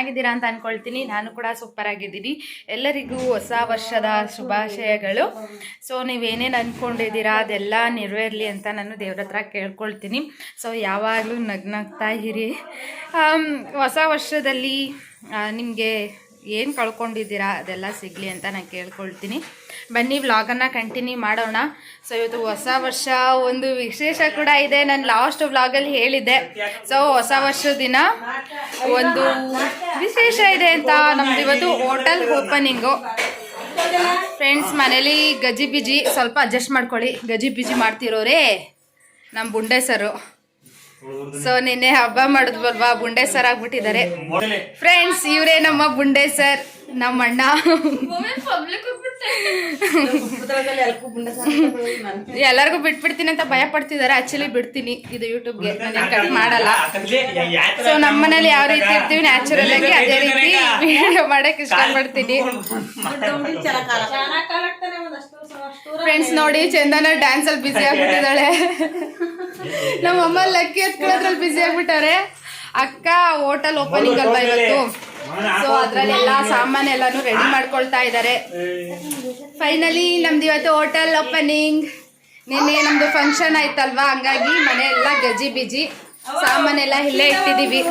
ಚೆನ್ನಾಗಿದ್ದೀರಾ ಅಂತ ಅನ್ಕೊಳ್ತೀನಿ. ನಾನು ಕೂಡ ಸೂಪರ್ ಆಗಿದ್ದೀನಿ. ಎಲ್ಲರಿಗೂ ಹೊಸ ವರ್ಷದ ಶುಭಾಶಯಗಳು. ಸೊ ನೀವೇನೇನು ಅಂದ್ಕೊಂಡಿದ್ದೀರಾ ಅದೆಲ್ಲ ನೆರವೇರಲಿ ಅಂತ ನಾನು ದೇವ್ರ ಹತ್ರ ಕೇಳ್ಕೊಳ್ತೀನಿ. ಸೊ ಯಾವಾಗಲೂ ನಗ್ನಗ್ತಾ ಇರಿ. ಹೊಸ ವರ್ಷದಲ್ಲಿ ನಿಮಗೆ ಏನು ಕಳ್ಕೊಂಡಿದ್ದೀರಾ? ಅದೆಲ್ಲ ಸಿಗಲಿ ಅಂತ ನಾನು ಕೇಳ್ಕೊಳ್ತೀನಿ. ಬನ್ನಿ ವ್ಲಾಗನ್ನು ಕಂಟಿನ್ಯೂ ಮಾಡೋಣ. ಸೊ ಇವತ್ತು ಹೊಸ ವರ್ಷ ಒಂದು ವಿಶೇಷ ಕೂಡ ಇದೆ. ನಾನು ಲಾಸ್ಟ್ ವ್ಲಾಗಲ್ಲಿ ಹೇಳಿದ್ದೆ. ಸೊ ಹೊಸ ವರ್ಷದ ದಿನ ಒಂದು ವಿಶೇಷ ಇದೆ ಅಂತ. ನಮ್ದು ಇವತ್ತು ಹೋಟೆಲ್ ಓಪನಿಂಗು ಫ್ರೆಂಡ್ಸ್ ಮನೇಲಿ ಗಜಿ ಬಿಜಿ ಸ್ವಲ್ಪ ಅಡ್ಜಸ್ಟ್ ಮಾಡ್ಕೊಳ್ಳಿ. ಗಜಿ ಬಿಜಿ ಮಾಡ್ತಿರೋರೇ? ನಮ್ಮ ಬುಂಡೆ ಸರು ಸೊ ನಿನ್ನೆ ಹಬ್ಬ ಮಾಡಿದ್ವಲ್ವಾ? ಬುಂಡೆ ಸರ್ ಆಗ್ಬಿಟ್ಟಿದ್ದಾರೆ. ಫ್ರೆಂಡ್ಸ್ ಇವರೇ ನಮ್ಮ ಬುಂಡೆ ಸರ್ ನಮ್ಮ ಅಣ್ಣ ಎಲ್ಲರಿಗೂ ಬಿಟ್ಬಿಡ್ತೀನಿ ಅಂತ ಭಯ ಪಡ್ತಿದ್ದಾರೆ. ಆಕ್ಚುಲಿ ಬಿಡ್ತೀನಿ. ಇದು ಯೂಟ್ಯೂಬ್ಗೆ ಕಟ್ ಮಾಡಲ್ಲ. ಸೊ ನಮ್ಮನೇಲಿ ಯಾವ ರೀತಿ ಇರ್ತೀವಿ? ನ್ಯಾಚುರಲ್ ಆಗಿ ಅದೇ ರೀತಿ ವಿಡಿಯೋ ಮಾಡಕ್ ಇಷ್ಟಪಡ್ತೀನಿ. ಫ್ರೆಂಡ್ಸ್ ನೋಡಿ, ಚಂದನ ಡ್ಯಾನ್ಸ್ ಅಲ್ಲಿ ಬಿಸಿ ಆಗ್ಬಿಟ್ಟಿದ್ದಾಳೆ. ನಮ್ಮ ಅಮ್ಮ ಲಕ್ಕಿ ಹತ್ಕೊಳ್ಳೋದ್ರಲ್ಲಿ ಬಿಸಿ ಆಗ್ಬಿಟ್ಟಾರೆ ಅಕ್ಕ ಹೋಟೆಲ್ ಓಪನಿಂಗ್ ಅಲ್ವಾ ಇವತ್ತು? ಸೊ ಅದ್ರಲ್ಲೆಲ್ಲ ಸಾಮಾನ್ ಎಲ್ಲಾನು ರೆಡಿ ಮಾಡ್ಕೊಳ್ತಾ ಇದ್ದಾರೆ ಫೈನಲಿ ನಮ್ದು ಇವತ್ತು ಹೋಟೆಲ್ ಓಪನಿಂಗ್ ನಿನ್ನೆ ನಮ್ದು ಫಂಕ್ಷನ್ ಆಯ್ತಲ್ವಾ? ಹಂಗಾಗಿ ಮನೆ ಎಲ್ಲ ಗಜಿ ಬಿಜಿ ಸಾಮಾನೆಲ್ಲ ಇಲ್ಲೇ ಇಟ್ಟಿದೀವಿ.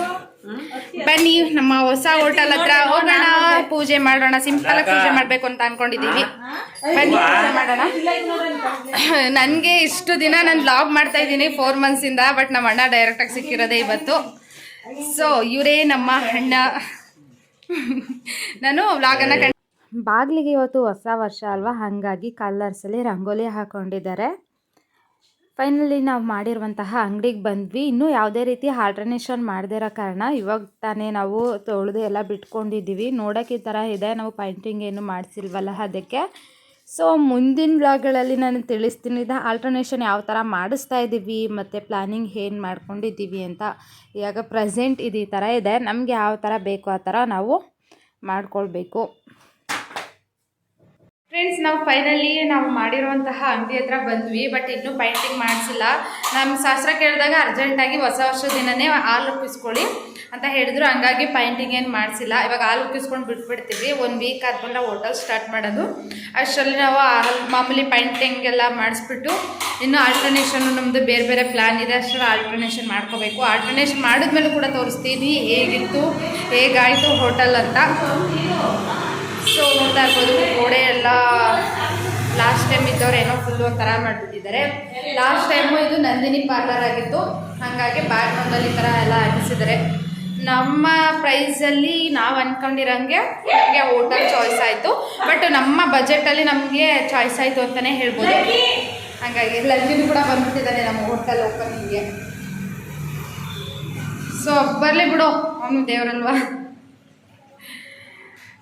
ಬನ್ನಿ ನಮ್ಮ ಹೊಸ ಹೋಟೆಲ್ ಹತ್ರ ಹೋಗೋಣ ಪೂಜೆ ಮಾಡೋಣ ಸಿಂಪಲ್ ಪೂಜೆ ಮಾಡ್ಬೇಕು ಅಂತ ಅನ್ಕೊಂಡಿದೀವಿ ಬನ್ನಿ ಪೂಜೆ ಮಾಡೋಣ. ನನಗೆ ಇಷ್ಟು ದಿನ ನಾನು ಬ್ಲಾಗ್ ಮಾಡ್ತಾ ಇದ್ದೀನಿ ಫೋರ್ ಇಂದ ಬಟ್ ನಮ್ಮ ಅಣ್ಣ ಡೈರೆಕ್ಟಾಗಿ ಸಿಕ್ಕಿರೋದೇ ಇವತ್ತು. ಸೊ ಇವರೇ ನಮ್ಮ ಅಣ್ಣ. ನಾನು ವ್ಲಾಗನ್ನು ಅನ್ನ ಬಾಗಿಲಿಗೆ ಇವತ್ತು ಹೊಸ ವರ್ಷ ಅಲ್ವಾ? ಹಾಗಾಗಿ ಕಲರ್ಸಲ್ಲಿ ರಂಗೋಲಿ ಹಾಕೊಂಡಿದ್ದಾರೆ. ಫೈನಲಿ ನಾವು ಮಾಡಿರುವಂತಹ ಅಂಗಡಿಗೆ ಬಂದ್ವಿ. ಇನ್ನೂ ಯಾವುದೇ ರೀತಿ ಆಲ್ಟರ್ನೇಷನ್ ಮಾಡದಿರೋ ಕಾರಣ ಇವಾಗ ತಾನೇ ನಾವು ತೊಳೆದು ಎಲ್ಲ ಬಿಟ್ಕೊಂಡಿದ್ದೀವಿ. ನೋಡೋಕೆ ಈ ಥರ ಇದೆ. ನಾವು ಪೈಂಟಿಂಗ್ ಏನು ಮಾಡಿಸಿಲ್ವಲ್ಲ ಅದಕ್ಕೆ. ಸೊ ಮುಂದಿನ ಬ್ಲಾಗ್ಗಳಲ್ಲಿ ನಾನು ತಿಳಿಸ್ತೀನಿ ಇದು ಆಲ್ಟರ್ನೇಷನ್ ಯಾವ ಥರ ಮಾಡಿಸ್ತಾ ಇದ್ದೀವಿ ಮತ್ತು ಪ್ಲಾನಿಂಗ್ ಏನು ಮಾಡ್ಕೊಂಡಿದ್ದೀವಿ ಅಂತ. ಇವಾಗ ಪ್ರೆಸೆಂಟ್ ಇದು ಈ ಥರ ಇದೆ. ನಮಗೆ ಯಾವ ಥರ ಬೇಕು ಆ ಥರ ನಾವು ಮಾಡ್ಕೊಳ್ಬೇಕು. ಫ್ರೆಂಡ್ಸ್ ನಾವು ಫೈನಲಿ ನಾವು ಮಾಡಿರುವಂತಹ ಅಂಗಡಿ ಹತ್ರ ಬಂದ್ವಿ ಬಟ್ ಇನ್ನೂ ಪೈಂಟಿಂಗ್ ಮಾಡಿಸಿಲ್ಲ. ನಮ್ಮ ಶಾಸ್ತ್ರ ಕೇಳಿದಾಗ ಅರ್ಜೆಂಟಾಗಿ ಹೊಸ ವರ್ಷದ ದಿನನೇ ಹಾಲು ಉಪ್ಪಿಸ್ಕೊಳ್ಳಿ ಅಂತ ಹೇಳಿದ್ರು. ಹಂಗಾಗಿ ಪೈಂಟಿಂಗ್ ಏನು ಮಾಡಿಸಿಲ್ಲ. ಇವಾಗ ಹಾಲು ಉಪ್ಪಿಸ್ಕೊಂಡು ಬಿಟ್ಬಿಡ್ತೀವಿ. ಒಂದು ವೀಕ್ ಆದ್ಮೇಲೆ ಹೋಟೆಲ್ ಸ್ಟಾರ್ಟ್ ಮಾಡೋದು. ಅಷ್ಟರಲ್ಲಿ ನಾವು ಮಾಮೂಲಿ ಪೈಂಟಿಂಗ್ ಎಲ್ಲ ಮಾಡಿಸ್ಬಿಟ್ಟು, ಇನ್ನು ಆಲ್ಟರ್ನೇಷನ್ ನಮ್ಮದು ಬೇರೆ ಬೇರೆ ಪ್ಲ್ಯಾನ್ ಇದೆ. ಅಷ್ಟರಲ್ಲಿ ಆಲ್ಟರ್ನೇಷನ್ ಮಾಡ್ಕೋಬೇಕು. ಆಲ್ಟರ್ನೇಷನ್ ಮಾಡಿದ್ಮೇಲೆ ಕೂಡ ತೋರಿಸ್ತೀನಿ ಹೇಗಿತ್ತು, ಹೇಗಾಯಿತು ಹೋಟೆಲ್ ಅಂತ. ಸೊ ನೋಡ್ತಾ ಇರ್ಬೋದು, ಗೋಡೆ ಎಲ್ಲ ಲಾಸ್ಟ್ ಟೈಮ್ ಇದ್ದವ್ರು ಏನೋ ಫುಲ್ ಒಂಥರ ಮಾಡಿಬಿಟ್ಟಿದ್ದಾರೆ. ಲಾಸ್ಟ್ ಟೈಮು ಇದು ನಂದಿನಿ ಪಾರ್ಲರ್ ಆಗಿತ್ತು. ಹಾಗಾಗಿ ಬ್ಯಾಕ್ಗ್ರೌಂಡಲ್ಲಿ ಈ ಥರ ಎಲ್ಲ ಹಾಕಿಸಿದ್ದಾರೆ. ನಮ್ಮ ಪ್ರೈಸಲ್ಲಿ ನಾವು ಅಂದ್ಕೊಂಡಿರೋಂಗೆ ನಮಗೆ ಹೋಟೆಲ್ ಚಾಯ್ಸ್ ಆಯಿತು. ಬಟ್ ನಮ್ಮ ಬಜೆಟಲ್ಲಿ ನಮಗೆ ಚಾಯ್ಸ್ ಆಯಿತು ಅಂತಲೇ ಹೇಳ್ಬೋದು. ಹಾಗಾಗಿ ಲಂಜಿನ ಕೂಡ ಬಂದ್ಬಿಟ್ಟಿದ್ದಾನೆ ನಮ್ಮ ಹೋಟೆಲ್ ಓಪನಿಂಗ್ಗೆ ಸೊ ಬರಲಿ ಬಿಡು, ಅವನು ದೇವರಲ್ವಾ?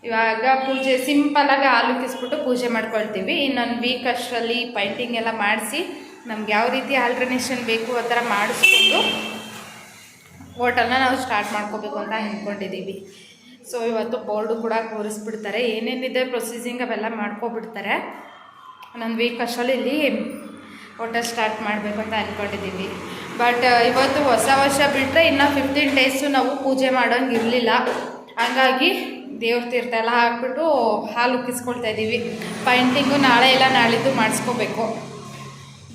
ಇವಾಗ ಪೂಜೆ ಸಿಂಪಲಾಗಿ ಹಾಲು ಕಿಸ್ಬಿಟ್ಟು ಪೂಜೆ ಮಾಡ್ಕೊಳ್ತೀವಿ. ಇನ್ನೊಂದು ವೀಕ್ ಅಷ್ಟರಲ್ಲಿ ಪೈಂಟಿಂಗ್ ಎಲ್ಲ ಮಾಡಿಸಿ ನಮ್ಗೆ ಯಾವ ರೀತಿ ಆಲ್ಟ್ರನೇಷನ್ ಬೇಕು ಆ ಥರ ಮಾಡಿಸ್ಕೊಂಡು ಹೋಟೆಲ್ನ ನಾವು ಸ್ಟಾರ್ಟ್ ಮಾಡ್ಕೋಬೇಕು ಅಂತ ಅಂದ್ಕೊಂಡಿದ್ದೀವಿ ಸೊ ಇವತ್ತು ಬೋರ್ಡು ಕೂಡ ಕೂರಿಸ್ಬಿಡ್ತಾರೆ. ಏನೇನಿದೆ ಪ್ರೊಸೀಸಿಂಗ್ ಅವೆಲ್ಲ ಮಾಡ್ಕೊಬಿಡ್ತಾರೆ. ಒಂದೊಂದು ವೀಕ್ ಅಷ್ಟರಲ್ಲಿ ಇಲ್ಲಿ ಹೋಟೆಲ್ ಸ್ಟಾರ್ಟ್ ಮಾಡಬೇಕು ಅಂತ ಅಂದ್ಕೊಂಡಿದ್ದೀವಿ ಬಟ್ ಇವತ್ತು ಹೊಸ ವರ್ಷ ಬಿಟ್ಟರೆ ಇನ್ನು ಫಿಫ್ಟೀನ್ ಡೇಸು ನಾವು ಪೂಜೆ ಮಾಡೋಂಗಿರಲಿಲ್ಲ ಹಂಗಾಗಿ ದೇವ್ರ ತೀರ್ಥ ಎಲ್ಲ ಹಾಕ್ಬಿಟ್ಟು ಹಾಲು ಉಕ್ಕಿಸ್ಕೊಳ್ತಾ ಇದ್ದೀವಿ. ಪೈಂಟಿಂಗು ನಾಳೆ ಇಲ್ಲ ನಾಳಿದ್ದು ಮಾಡಿಸ್ಕೋಬೇಕು.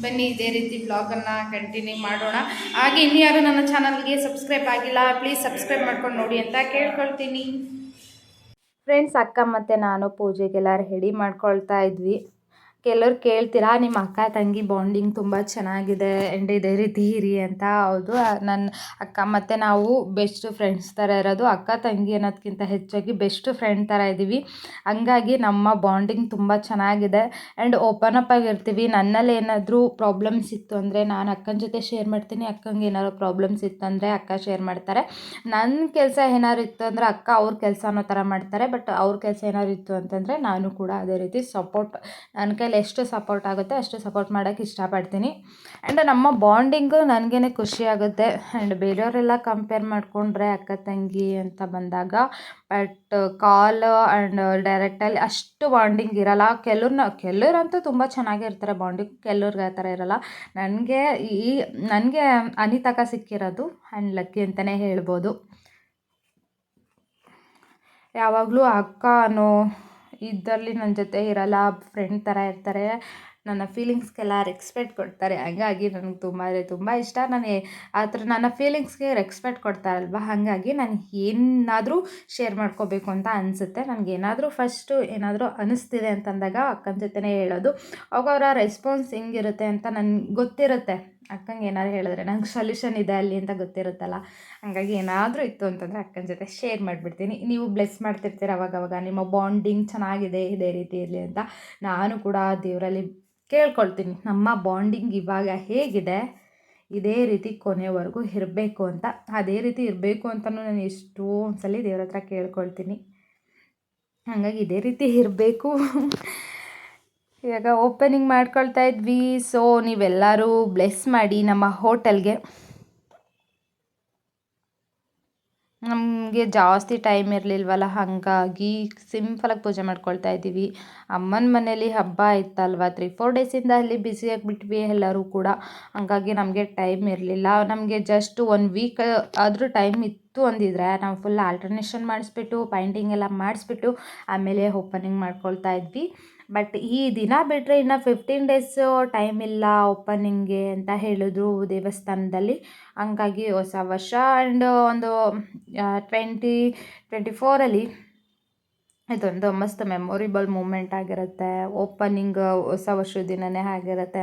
ಬನ್ನಿ ಇದೇ ರೀತಿ ಬ್ಲಾಗನ್ನು ಕಂಟಿನ್ಯೂ ಮಾಡೋಣ. ಹಾಗೆ ಇನ್ಯಾರು ನನ್ನ ಚಾನಲ್ಗೆ ಸಬ್ಸ್ಕ್ರೈಬ್ ಆಗಿಲ್ಲ ಪ್ಲೀಸ್ ಸಬ್ಸ್ಕ್ರೈಬ್ ಮಾಡ್ಕೊಂಡು ನೋಡಿ ಅಂತ ಕೇಳ್ಕೊಳ್ತೀನಿ. ಫ್ರೆಂಡ್ಸ್ ಅಕ್ಕ ಮತ್ತು ನಾನು ಪೂಜೆಗೆಲ್ಲ ರೆಡಿ ಮಾಡ್ಕೊಳ್ತಾ ಇದ್ವಿ. ಕೆಲವ್ರು ಕೇಳ್ತೀರಾ, ನಿಮ್ಮ ಅಕ್ಕ ತಂಗಿ ಬಾಂಡಿಂಗ್ ತುಂಬ ಚೆನ್ನಾಗಿದೆ ಆ್ಯಂಡ್ ಇದೇ ರೀತಿ ಇರಿ ಅಂತ ಹೌದು ನನ್ನ ಅಕ್ಕ ಮತ್ತು ನಾವು ಬೆಸ್ಟ್ ಫ್ರೆಂಡ್ಸ್ ಥರ ಇರೋದು. ಅಕ್ಕ ತಂಗಿ ಅನ್ನೋದಕ್ಕಿಂತ ಹೆಚ್ಚಾಗಿ ಬೆಸ್ಟ್ ಫ್ರೆಂಡ್ ಥರ ಇದ್ದೀವಿ ಹಂಗಾಗಿ ನಮ್ಮ ಬಾಂಡಿಂಗ್ ತುಂಬ ಚೆನ್ನಾಗಿದೆ. ಆ್ಯಂಡ್ ಓಪನ್ ಅಪ್ ಆಗಿರ್ತೀವಿ ನನ್ನಲ್ಲಿ ಏನಾದರೂ ಪ್ರಾಬ್ಲಮ್ಸ್ ಇತ್ತು ಅಂದರೆ ನಾನು ಅಕ್ಕನ ಜೊತೆ ಶೇರ್ ಮಾಡ್ತೀನಿ, ಅಕ್ಕಂಗೆ ಏನಾದ್ರು ಪ್ರಾಬ್ಲಮ್ಸ್ ಇತ್ತಂದರೆ ಅಕ್ಕ ಶೇರ್ ಮಾಡ್ತಾರೆ. ನನ್ನ ಕೆಲಸ ಏನಾದ್ರು ಇತ್ತು ಅಂದರೆ ಅಕ್ಕ ಅವ್ರ ಕೆಲಸ ಅನ್ನೋ ಥರ ಮಾಡ್ತಾರೆ. ಬಟ್ ಅವ್ರ ಕೆಲಸ ಏನಾದ್ರು ಇತ್ತು ಅಂತಂದರೆ ನಾನು ಕೂಡ ಅದೇ ರೀತಿ ಸಪೋರ್ಟ್ ನನ್ನ ಕೈಲಿ ಎಷ್ಟು ಸಪೋರ್ಟ್ ಆಗುತ್ತೆ ಅಷ್ಟು ಸಪೋರ್ಟ್ ಮಾಡೋಕ್ಕೆ ಇಷ್ಟಪಡ್ತೀನಿ. ಆ್ಯಂಡ್ ನಮ್ಮ ಬಾಂಡಿಂಗು ನನಗೇ ಖುಷಿ ಆಗುತ್ತೆ. ಆ್ಯಂಡ್ ಬೇರೆಯವರೆಲ್ಲ ಕಂಪೇರ್ ಮಾಡಿಕೊಂಡ್ರೆ ಅಕ್ಕ, ತಂಗಿ ಅಂತ ಬಂದಾಗ ಬಟ್ ಕಾಲ್ ಆ್ಯಂಡ್ ಡೈರೆಕ್ಟಲ್ಲಿ ಅಷ್ಟು ಬಾಂಡಿಂಗ್ ಇರಲ್ಲ. ಕೆಲವ್ರನ್ನ ಕೆಲವ್ರಂತೂ ತುಂಬ ಚೆನ್ನಾಗಿರ್ತಾರೆ ಬಾಂಡಿಂಗ್ ಕೆಲವ್ರಿಗೆ ಆ ಥರ ಇರಲ್ಲ. ನನಗೆ ಈ, ನನಗೆ ಅನಿತಕ ಸಿಕ್ಕಿರೋದು ಆ್ಯಂಡ್ ಲಕ್ಕಿ ಅಂತಲೇ ಹೇಳ್ಬೋದು. ಯಾವಾಗಲೂ ಅಕ್ಕ ಅನ್ನೋ ಇದರಲ್ಲಿ ನನ್ನ ಜೊತೆ ಇರಲ್ಲ ಫ್ರೆಂಡ್ ಥರ ಇರ್ತಾರೆ. ನನ್ನ ಫೀಲಿಂಗ್ಸ್ಗೆಲ್ಲ ರೆಕ್ಸ್ಪೆಕ್ಟ್ ಕೊಡ್ತಾರೆ. ಹಾಗಾಗಿ ನನಗೆ ತುಂಬ ಅಂದರೆ ತುಂಬ ಇಷ್ಟ. ನಾನು ಆ ಥರ ನನ್ನ ಫೀಲಿಂಗ್ಸ್ಗೆ ರೆಕ್ಸ್ಪೆಕ್ಟ್ ಕೊಡ್ತಾರಲ್ವ? ಹಾಗಾಗಿ ನಾನು ಏನಾದರೂ ಶೇರ್ ಮಾಡ್ಕೋಬೇಕು ಅಂತ ಅನಿಸುತ್ತೆ. ನನಗೇನಾದರೂ ಫಸ್ಟು ಏನಾದರೂ ಅನಿಸ್ತಿದೆ ಅಂತಂದಾಗ ಅಕ್ಕನ ಜೊತೆನೇ ಹೇಳೋದು. ಅವಾಗ ಅವರ ರೆಸ್ಪಾನ್ಸ್ ಹೆಂಗಿರುತ್ತೆ ಅಂತ ನನಗೆ ಗೊತ್ತಿರುತ್ತೆ. ಅಕ್ಕಂಗೆ ಏನಾದ್ರು ಹೇಳಿದ್ರೆ ನಂಗೆ ಸೊಲ್ಯೂಷನ್ ಇದೆ ಅಲ್ಲಿ ಅಂತ ಗೊತ್ತಿರುತ್ತಲ್ಲ. ಹಾಗಾಗಿ ಏನಾದರೂ ಇತ್ತು ಅಂತಂದರೆ ಅಕ್ಕನ ಜೊತೆ ಶೇರ್ ಮಾಡಿಬಿಡ್ತೀನಿ. ನೀವು ಬ್ಲೆಸ್ ಮಾಡ್ತಿರ್ತೀರ ಅವಾಗವಾಗ. ನಿಮ್ಮ ಬಾಂಡಿಂಗ್ ಚೆನ್ನಾಗಿದೆ ಇದೇ ರೀತಿ ಇರಲಿ ಅಂತ ನಾನು ಕೂಡ ದೇವರಲ್ಲಿ ಕೇಳ್ಕೊಳ್ತೀನಿ. ನಮ್ಮ ಬಾಂಡಿಂಗ್ ಇವಾಗ ಹೇಗಿದೆ? ಇದೇ ರೀತಿ ಕೊನೆವರೆಗೂ ಇರಬೇಕು ಅಂತ. ಅದೇ ರೀತಿ ಇರಬೇಕು ಅಂತಲೂ ನಾನು ಎಷ್ಟೋ ಒಂದ್ಸಲಿ ದೇವ್ರ ಹತ್ರ ಕೇಳ್ಕೊಳ್ತೀನಿ. ಹಾಗಾಗಿ ಇದೇ ರೀತಿ ಇರಬೇಕು. ಇವಾಗ ಓಪನಿಂಗ್ ಮಾಡ್ಕೊಳ್ತಾ ಇದ್ವಿ. ಸೊ ನೀವೆಲ್ಲರೂ ಬ್ಲೆಸ್ ಮಾಡಿ ನಮ್ಮ ಹೋಟೆಲ್ಗೆ ನಮಗೆ ಜಾಸ್ತಿ ಟೈಮ್ ಇರಲಿಲ್ವಲ್ಲ, ಹಾಗಾಗಿ ಸಿಂಪಲಾಗಿ ಪೂಜೆ ಮಾಡ್ಕೊಳ್ತಾ ಇದ್ದೀವಿ. ಅಮ್ಮನ ಮನೇಲಿ ಹಬ್ಬ ಇತ್ತಲ್ವ? ತ್ರೀ ಫೋರ್ ಡೇಸಿಂದ ಅಲ್ಲಿ ಬ್ಯುಸಿಯಾಗಿಬಿಟ್ವಿ ಎಲ್ಲರೂ ಕೂಡ. ಹಾಗಾಗಿ ನಮಗೆ ಟೈಮ್ ಇರಲಿಲ್ಲ. ನಮಗೆ ಜಸ್ಟ್ ಒನ್ ವೀಕ್ ಆದರೂ ಟೈಮ್ ಇತ್ತು. ಅಂದಿದ್ರೆ ನಾವು ಫುಲ್ ಆಲ್ಟರ್ನೇಷನ್ ಮಾಡಿಸ್ಬಿಟ್ಟು ಪೈಂಟಿಂಗ್ ಎಲ್ಲ ಮಾಡಿಸ್ಬಿಟ್ಟು, ಆಮೇಲೆ ಓಪನಿಂಗ್ ಮಾಡ್ಕೊಳ್ತಾ ಇದ್ವಿ. ಬಟ್ ಈ ದಿನ ಬಿಟ್ಟರೆ ಇನ್ನು ಫಿಫ್ಟೀನ್ ಡೇಸ್ ಟೈಮ್ ಇಲ್ಲ ಓಪನಿಂಗ್ಗೆ ಅಂತ ಹೇಳಿದ್ರು ದೇವಸ್ಥಾನದಲ್ಲಿ. ಹಂಗಾಗಿ ಹೊಸ ವರ್ಷ ಆ್ಯಂಡ್ ಒಂದು ಟ್ವೆಂಟಿ ಟ್ವೆಂಟಿ ಫೋರಲ್ಲಿ ಇದೊಂದು ಮಸ್ತ್ ಮೆಮೊರಿಬಲ್ ಮೂಮೆಂಟ್ ಆಗಿರುತ್ತೆ. ಓಪನಿಂಗ್ ಹೊಸ ವರ್ಷದ ದಿನವೇ ಆಗಿರುತ್ತೆ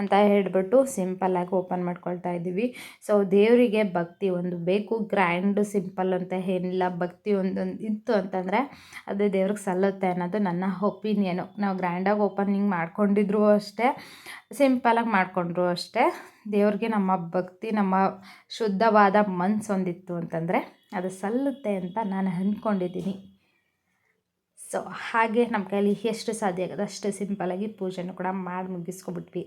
ಅಂತ ಹೇಳಿಬಿಟ್ಟು ಸಿಂಪಲ್ಲಾಗಿ ಓಪನ್ ಮಾಡ್ಕೊಳ್ತಾ ಇದ್ದೀವಿ. ಸೊ ದೇವರಿಗೆ ಭಕ್ತಿ ಒಂದು ಬೇಕು ಗ್ರ್ಯಾಂಡ್ ಸಿಂಪಲ್ ಅಂತ ಏನಿಲ್ಲ. ಭಕ್ತಿ ಒಂದೊಂದು ಇತ್ತು ಅಂತಂದರೆ ಅದು ದೇವ್ರಿಗೆ ಸಲ್ಲುತ್ತೆ ಅನ್ನೋದು ನನ್ನ ಒಪಿನಿಯನು ನಾವು ಗ್ರ್ಯಾಂಡಾಗಿ ಓಪನಿಂಗ್ ಮಾಡ್ಕೊಂಡಿದ್ರು ಅಷ್ಟೇ ಸಿಂಪಲಾಗಿ ಮಾಡಿಕೊಂಡ್ರು ಅಷ್ಟೇ. ದೇವ್ರಿಗೆ ನಮ್ಮ ಭಕ್ತಿ, ನಮ್ಮ ಶುದ್ಧವಾದ ಮನ್ಸೊಂದಿತ್ತು ಅಂತಂದರೆ ಅದು ಸಲ್ಲುತ್ತೆ ಅಂತ ನಾನು ಅಂದ್ಕೊಂಡಿದ್ದೀನಿ. ಸೊ ಹಾಗೆ ನಮ್ಮ ಕೈಯಲ್ಲಿ ಎಷ್ಟು ಸಾಧ್ಯ ಆಗುತ್ತೆ ಅಷ್ಟು ಸಿಂಪಲಾಗಿ ಪೂಜೆನೂ ಕೂಡ ಮಾಡಿ ಮುಗಿಸ್ಕೊಬಿಟ್ವಿ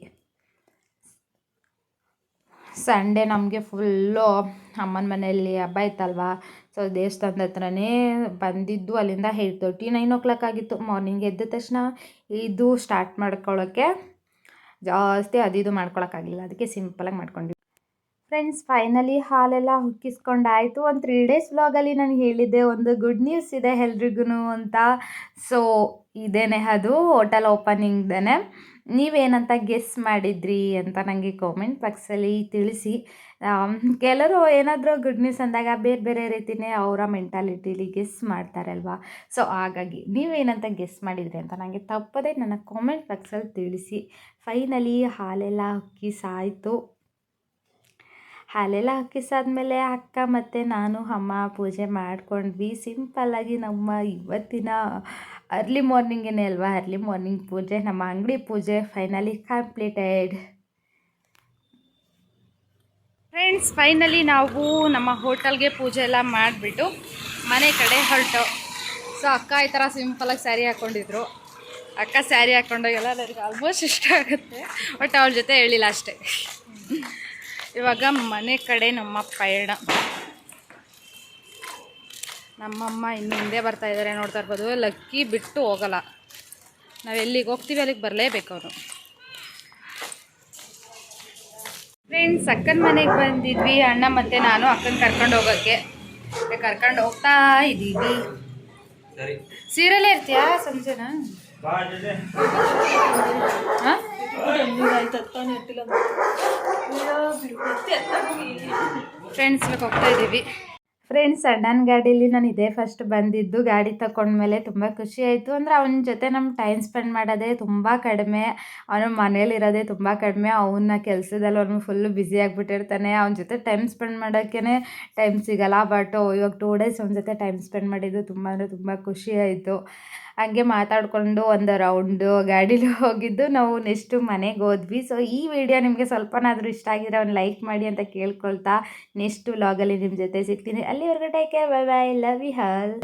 ಸಂಡೇ ನಮಗೆ ಫುಲ್ಲು ಅಮ್ಮನ ಮನೆಯಲ್ಲಿ ಹಬ್ಬ ಇತ್ತಲ್ವಾ? ಸೊ ದೇವಸ್ಥಾನದ ಹತ್ರನೇ ಬಂದಿದ್ದು, ಅಲ್ಲಿಂದ eight thirty nine o'clock ಆಗಿತ್ತು. ಮಾರ್ನಿಂಗ್ ಎದ್ದ ತಕ್ಷಣ ಇದು ಸ್ಟಾರ್ಟ್ ಮಾಡ್ಕೊಳ್ಳೋಕ್ಕೆ ಜಾಸ್ತಿ ಅದು ಇದು ಮಾಡ್ಕೊಳಕ್ಕಾಗಲಿಲ್ಲ ಅದಕ್ಕೆ ಸಿಂಪಲಾಗಿ ಮಾಡ್ಕೊಂಡ್ವಿ ಫ್ರೆಂಡ್ಸ್ ಫೈನಲಿ ಹಾಲೆಲ್ಲ ಹುಕ್ಕಿಸ್ಕೊಂಡಾಯಿತು. ಒಂದು ತ್ರೀ ಡೇಸ್ ವ್ಲಾಗಲ್ಲಿ ನಾನು ಹೇಳಿದ್ದೆ, ಒಂದು ಗುಡ್ ನ್ಯೂಸ್ ಇದೆ ಎಲ್ರಿಗೂ ಅಂತ. ಸೊ ಇದೇನೆ ಅದು ಹೋಟೆಲ್ ಓಪನಿಂಗ್ದೇ ನೀವೇನಂತ ಗೆಸ್ ಮಾಡಿದ್ರಿ ಅಂತ ನನಗೆ ಕಾಮೆಂಟ್ ಬಾಕ್ಸಲ್ಲಿ ತಿಳಿಸಿ. ಕೆಲವರು ಏನಾದರೂ ಗುಡ್ ನ್ಯೂಸ್ ಅಂದಾಗ ಬೇರೆ ಬೇರೆ ರೀತಿಯೇ ಅವರ ಮೆಂಟಾಲಿಟಿಲಿ ಗೆಸ್ ಮಾಡ್ತಾರಲ್ವಾ? ಸೊ ಹಾಗಾಗಿ ನೀವೇನಂತ ಗೆಸ್ ಮಾಡಿದ್ರಿ ಅಂತ ನನಗೆ ತಪ್ಪದೇ ನನ್ನ ಕಾಮೆಂಟ್ ಬಾಕ್ಸಲ್ಲಿ ತಿಳಿಸಿ. ಫೈನಲಿ ಹಾಲೆಲ್ಲ ಹುಕ್ಕಿ ಸಾಯಿತು ಹಾಲೆಲ್ಲ ಹಾಕಿಸಾದ್ಮೇಲೆ ಅಕ್ಕ ಮತ್ತು ನಾನು, ಅಮ್ಮ ಪೂಜೆ ಮಾಡ್ಕೊಂಡ್ವಿ. ಸಿಂಪಲ್ಲಾಗಿ ನಮ್ಮ ಇವತ್ತಿನ ಅರ್ಲಿ ಮಾರ್ನಿಂಗೇನೆ ಅಲ್ವಾ? ಅರ್ಲಿ ಮಾರ್ನಿಂಗ್ ಪೂಜೆ, ನಮ್ಮ ಅಂಗಡಿ ಪೂಜೆ ಫೈನಲಿ ಕಂಪ್ಲೀಟೆಡ್ ಫ್ರೆಂಡ್ಸ್ ಫೈನಲಿ ನಾವು ನಮ್ಮ ಹೋಟೆಲ್ಗೆ ಪೂಜೆ ಎಲ್ಲ ಮಾಡಿಬಿಟ್ಟು ಮನೆ ಕಡೆ ಹೊರಟು. ಸೊ ಅಕ್ಕ ಈ ಥರ ಸಿಂಪಲಾಗಿ ಸ್ಯಾರಿ ಹಾಕ್ಕೊಂಡಿದ್ರು ಅಕ್ಕ ಸ್ಯಾರಿ ಹಾಕ್ಕೊಂಡಾಗೆಲ್ಲ ನನಗೆ ಆಲ್ಮೋಸ್ಟ್ ಇಷ್ಟ ಆಗುತ್ತೆ. ಬಟ್ ಅವ್ರ ಜೊತೆ ಹೇಳಿಲ್ಲ ಅಷ್ಟೇ. ಇವಾಗ ಮನೆ ಕಡೆ ನಮ್ಮ ಪಯಣ ನಮ್ಮಮ್ಮ ಇನ್ನು ಹಿಂದೆ ಬರ್ತಾ ಇದ್ದಾರೆ ನೋಡ್ತಾ ಇರ್ಬೋದು. ಲಕ್ಕಿ ಬಿಟ್ಟು ಹೋಗಲ್ಲ. ನಾವು ಎಲ್ಲಿಗೆ ಹೋಗ್ತೀವಿ ಅಲ್ಲಿಗೆ ಬರಲೇಬೇಕು ಅವರು. ಫ್ರೆಂಡ್ಸ್ ಅಕ್ಕನ ಮನೆಗೆ ಬಂದಿದ್ವಿ. ಅಣ್ಣ ಮತ್ತು ನಾನು ಅಕ್ಕನ ಕರ್ಕೊಂಡು ಹೋಗೋಕ್ಕೆ ಕರ್ಕೊಂಡು ಹೋಗ್ತಾ ಇದ್ದೀವಿ ಸರಿ. ಸೀರೆಲ್ಲೇ ಇರ್ತೀಯಾ ಸಂಜೆನಾ? ಫ್ರೆಂಡ್ಸ್ ಹೋಗ್ತಾ ಇದ್ದೀವಿ. ಫ್ರೆಂಡ್ಸ್ ಅಣ್ಣನ ಗಾಡೀಲಿ ನಾನು ಇದೇ ಫಸ್ಟ್ ಬಂದಿದ್ದು. ಗಾಡಿ ತಗೊಂಡ್ಮೇಲೆ ತುಂಬ ಖುಷಿ ಆಯಿತು. ಅಂದರೆ ಅವನ ಜೊತೆ ನಮ್ಮ ಟೈಮ್ ಸ್ಪೆಂಡ್ ಮಾಡೋದೇ ತುಂಬ ಕಡಿಮೆ. ಅವನು ಮನೇಲಿರೋದೇ ತುಂಬ ಕಡಿಮೆ. ಅವನ್ನ ಕೆಲಸದಲ್ಲಿ ಅವನು ಫುಲ್ಲು ಬ್ಯುಸಿ ಆಗಿಬಿಟ್ಟಿರ್ತಾನೆ. ಅವನ ಜೊತೆ ಟೈಮ್ ಸ್ಪೆಂಡ್ ಮಾಡೋಕ್ಕೇ ಟೈಮ್ ಸಿಗಲ್ಲ. ಬಟ್ ಇವಾಗ ಟೂ ಡೇಸ್ ಅವನ ಜೊತೆ ಟೈಮ್ ಸ್ಪೆಂಡ್ ಮಾಡಿದ್ದು ತುಂಬ ಅಂದರೆ ತುಂಬ ಖುಷಿ ಆಯಿತು. ಹಾಗೆ ಮಾತಾಡಿಕೊಂಡು ಒಂದು ರೌಂಡು ಗಾಡೀಲಿ ಹೋಗಿದ್ದು ನಾವು ನೆಕ್ಸ್ಟು ಮನೆಗೆ ಹೋದ್ವಿ. ಸೊ ಈ ವಿಡಿಯೋ ನಿಮಗೆ ಸ್ವಲ್ಪನಾದರೂ ಇಷ್ಟ ಆಗಿದ್ರೆ ಒಂದು ಲೈಕ್ ಮಾಡಿ ಅಂತ ಕೇಳ್ಕೊಳ್ತಾ ನೆಕ್ಸ್ಟ್ ವ್ಲಾಗಲ್ಲಿ ನಿಮ್ಮ ಜೊತೆ ಸಿಗ್ತೀನಿ. ಅಲ್ಲಿವರೆಗೂ take care bye bye love you all